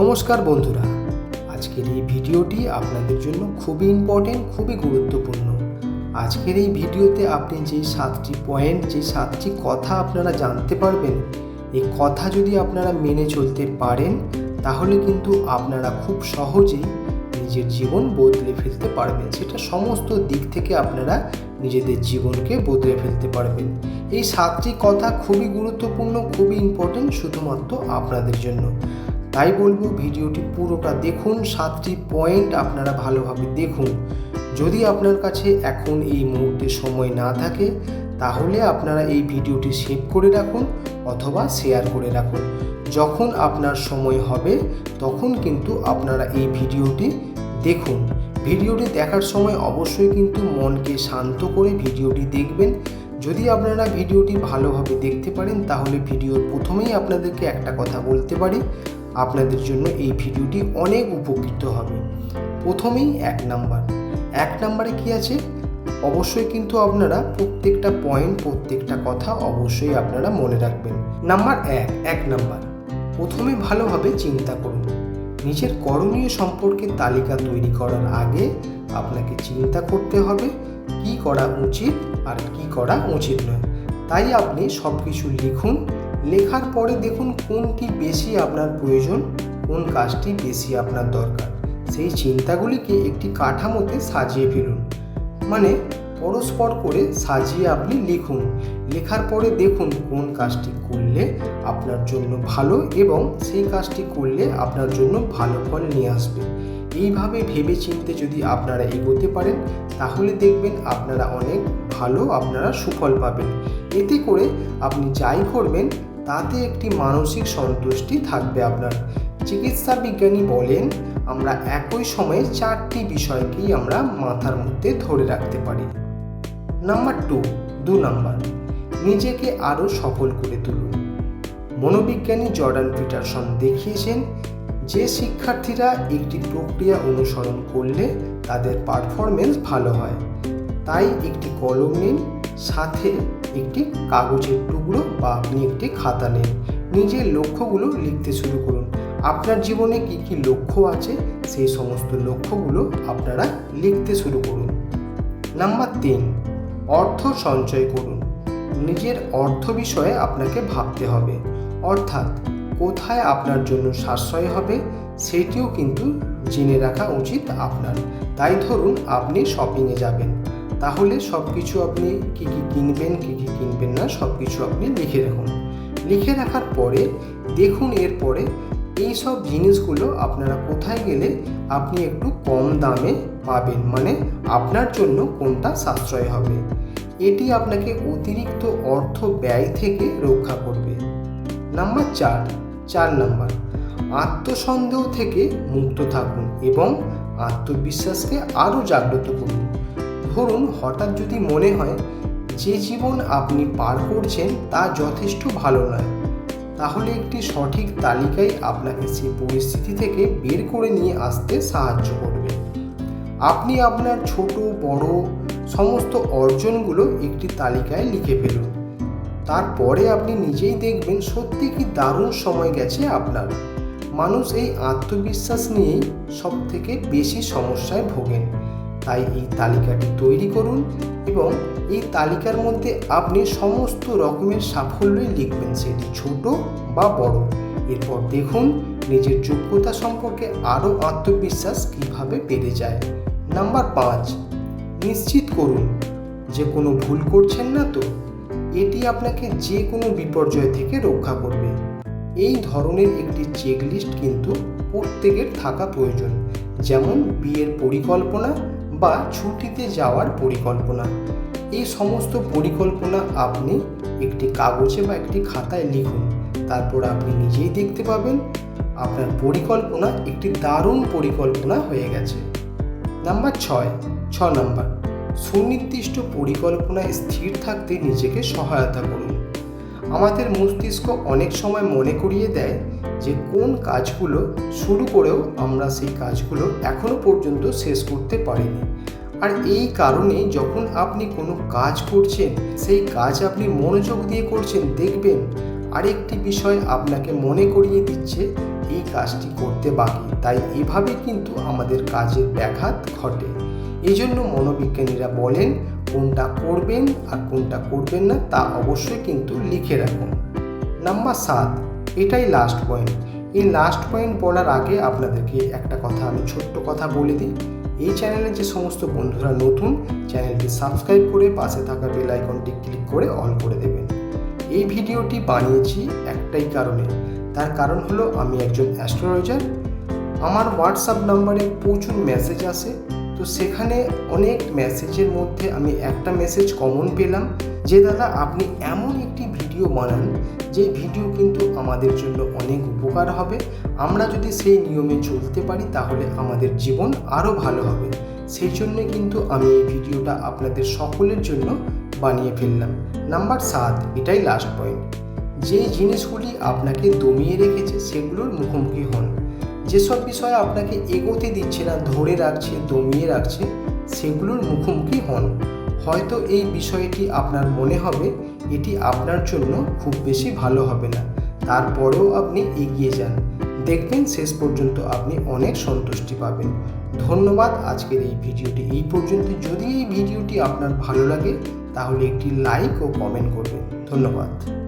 নমস্কার বন্ধুরা। আজকের এই ভিডিওটি আপনাদের জন্য খুবই ইম্পর্টেন্ট খুবই গুরুত্বপূর্ণ। আজকের এই ভিডিওতে আপনি যে সাতটি পয়েন্ট যে সাতটি কথা আপনারা জানতে পারবেন, এই কথা যদি আপনারা মেনে চলতে পারেন, তাহলে কিন্তু আপনারা খুব সহজেই নিজের জীবন বদলে ফেলতে পারবেন। সেটা সমস্ত দিক থেকে আপনারা নিজেদের জীবনকে বদলে ফেলতে পারবেন। এই সাতটি কথা খুবই গুরুত্বপূর্ণ, খুবই ইম্পর্টেন্ট শুধুমাত্র আপনাদের জন্য। তাই বলব ভিডিওটি পুরোটা দেখুন, সাতটি পয়েন্ট আপনারা ভালোভাবে দেখুন। যদি আপনার কাছে এখন এই মুহূর্তে সময় না থাকে, তাহলে আপনারা এই ভিডিওটি সেভ করে রাখুন অথবা শেয়ার করে রাখুন। যখন আপনার সময় হবে, তখন কিন্তু আপনারা এই ভিডিওটি দেখুন। ভিডিওটি দেখার সময় অবশ্যই কিন্তু মনকে শান্ত করে ভিডিওটি দেখবেন। যদি আপনারা ভিডিওটি ভালোভাবে দেখতে পারেন, তাহলে ভিডিওর প্রথমেই আপনাদেরকে একটা কথা বলতে পারি। আপনাদের জন্য এই ভিডিওটি অনেক উপকৃত হবে। প্রথমেই এক নাম্বার। এক নাম্বারে কি আছে? অবশ্যই কিন্তু আপনারা প্রত্যেকটা পয়েন্ট প্রত্যেকটা কথা অবশ্যই আপনারা মনে রাখবেন। নাম্বার এক এক নাম্বার। প্রথমে ভালোভাবে চিন্তা করুন। নিজের করণীয় সম্পর্কে তালিকা তৈরি করার আগে আপনাকে চিন্তা করতে হবে, কি করা উচিত আর কি করা উচিত নয়। তাই আপনি সব কিছু লিখুন লেখার পরে দেখুন কোনটি বেশি আপনার প্রয়োজন, কোন কাজটি বেশি আপনার দরকার। সেই চিন্তাগুলিকে একটি কাঠামোতে সাজিয়ে ফেলুন। মানে পরস্পর করে সাজিয়ে আপনি লিখুন। লেখার পরে দেখুন কোন কাজটি করলে আপনার জন্য ভালো এবং সেই কাজটি করলে আপনার জন্য ভালো ফল নিয়ে আসবে। এইভাবে ভেবে চিনতে যদি আপনারা এগোতে পারেন, তাহলে দেখবেন আপনারা অনেক ভালো, আপনারা সুফল পাবেন। এতে করে আপনি যাই করবেন তাতে একটি মানসিক সন্তুষ্টি থাকবে আপনার। চিকিৎসা বিজ্ঞানী বলেন, আমরা একই সময়ে চারটি বিষয়কেই আমরা মাথার মধ্যে ধরে রাখতে পারি। নাম্বার টু, দু নাম্বার, নিজেকে আরও সফল করে তুলুন। মনোবিজ্ঞানী জর্ডান পিটারসন দেখিয়েছেন, যে শিক্ষার্থীরা একটি প্রক্রিয়া অনুসরণ করলে তাদের পারফরমেন্স ভালো হয়। তাই একটি কলম নিন, সাথে একটি কাগজের টুকরো বা আপনি একটি খাতা নিন। নিজের লক্ষ্যগুলো লিখতে শুরু করুন। আপনার জীবনে কি কি লক্ষ্য আছে, সেই সমস্ত লক্ষ্যগুলো আপনারা লিখতে শুরু করুন। নাম্বার তিন, অর্থ সঞ্চয় করুন। নিজের অর্থ বিষয়ে আপনাকে ভাবতে হবে। অর্থাৎ কোথায় আপনার জন্য সাশ্রয় হবে, সেটিও কিন্তু জেনে রাখা উচিত আপনার। তাই ধরুন আপনি শপিংয়ে যাবেন। তাহলে সব কিছু আপনি কী কী কিনবেন, কী কী কিনবেন না সব কিছু আপনি লিখে রাখুন। লিখে রাখার পরে দেখুন এরপরে এই সব জিনিসগুলো আপনারা কোথায় গেলে আপনি একটু কম দামে পাবেন মানে আপনার জন্য কোনটা সাশ্রয় হবে। এটি আপনাকে অতিরিক্ত অর্থ ব্যয় থেকে রক্ষা করবে। নাম্বার চার চার নাম্বার, আত্মসন্দেহ থেকে মুক্ত থাকুন এবং আত্মবিশ্বাসকে আরও জাগ্রত করুন। ধরুন হঠাৎ যদি মনে হয় যে জীবন আপনি পার করছেন তা যথেষ্ট ভালো নয়, তাহলে একটি সঠিক তালিকাই আপনাকে সেই পরিস্থিতি থেকে বের করে নিয়ে আসতে সাহায্য করবে। আপনি আপনার ছোট, বড় সমস্ত অর্জনগুলো একটি তালিকায় লিখে ফেলুন। তারপরে আপনি নিজেই দেখবেন সত্যি কি দারুণ সময় গেছে আপনার। মানুষ এই আত্মবিশ্বাস নিয়েই সব থেকে বেশি সমস্যায় ভোগেন। তাই এই তালিকাটি তৈরি করুন এবং এই তালিকার মধ্যে আপনি সমস্ত রকমের সাফল্যই লিখবেন, সেটি ছোট বা বড়। এরপর দেখুন নিজের যোগ্যতা সম্পর্কে আরও আত্মবিশ্বাস কীভাবে বেড়ে যায়। নাম্বার পাঁচ, নিশ্চিত করুন যে কোনো ভুল করছেন না তো। এটি আপনাকে যে কোনো বিপর্যয় থেকে রক্ষা করবে। এই ধরনের একটি চেকলিস্ট কিন্তু প্রত্যেকের থাকা প্রয়োজন, যেমন বিয়ের পরিকল্পনা বা ছুটিতে যাওয়ার পরিকল্পনা। এই সমস্ত পরিকল্পনা আপনি একটি কাগজে বা একটি খাতায় লিখুন। তারপর আপনি নিজেই দেখতে পাবেন আপনার পরিকল্পনা একটি দারুণ পরিকল্পনা হয়ে গেছে। নাম্বার ছয়, ছ নাম্বার, সুনির্দিষ্ট পরিকল্পনায় স্থির থাকতে নিজেকে সহায়তা করুন। আমাদের মস্তিষ্ক অনেক সময় মনে করিয়ে দেয় যে কোন কাজগুলো শুরু করেও আমরা সেই কাজগুলো এখনও পর্যন্ত শেষ করতে পারিনি। আর এই কারণে যখন আপনি কোনো কাজ করছেন, সেই কাজ আপনি মনোযোগ দিয়ে করছেন, দেখবেন আরেকটি বিষয় আপনাকে মনে করিয়ে দিচ্ছে, এই কাজটি করতে বাকি। তাই এভাবে কিন্তু আমাদের কাজের ব্যাঘাত ঘটে। এই জন্য মনোবিজ্ঞানীরা বলেন, কোনটা করবেন আর কোনটা করবেন না, তা অবশ্যই কিন্তু লিখে রাখুন। নাম্বার সাত, এটাই লাস্ট পয়েন্ট এই লাস্ট পয়েন্ট বলার আগে আপনাদেরকে একটা কথা, আমি ছোট্ট কথা বলে দিই। এই চ্যানেলে যে সমস্ত বন্ধুরা নতুন চ্যানেলটি সাবস্ক্রাইব করে পাশে থাকা বেল আইকনটি ক্লিক করে অন করে দেবেন। এই ভিডিওটি বানিয়েছি একটাই কারণে। তার কারণ হলো আমি একজন অ্যাস্ট্রোলজার আমার হোয়াটসঅ্যাপ নাম্বারে প্রচুর মেসেজ আসে। তো সেখানে অনেক মেসেজের মধ্যে আমি একটা মেসেজ কমন পেলাম যে, দাদা, আপনি এমন একটি ভিডিও বানান, যে ভিডিও কিন্তু আমাদের জন্য অনেক উপকার হবে। আমরা যদি সেই নিয়মে চলতে পারি, তাহলে আমাদের জীবন আরও ভালো হবে। সেই জন্য কিন্তু আমি এই ভিডিওটা আপনাদের সকলের জন্য বানিয়ে ফেললাম। নাম্বার সাত, এটাই লাস্ট পয়েন্ট যে জিনিসগুলি আপনাকে দমিয়ে রেখেছে, সেগুলোর মুখোমুখি হন। যেসব বিষয় আপনাকে এগোতে দিচ্ছে না, ধরে রাখছে, দমিয়ে রাখছে, সেগুলোর মুখোমুখি হন। হয়তো এই বিষয়টি আপনার মনে হবে এটি আপনার জন্য খুব বেশি ভালো হবে না। তারপরেও আপনি এগিয়ে যান। দেখবেন শেষ পর্যন্ত আপনি অনেক সন্তুষ্টি পাবেন। ধন্যবাদ আজকের এই ভিডিওটি। এই পর্যন্ত যদি এই ভিডিওটি আপনার ভালো লাগে, তাহলে একটি লাইক ও কমেন্ট করবেন। ধন্যবাদ।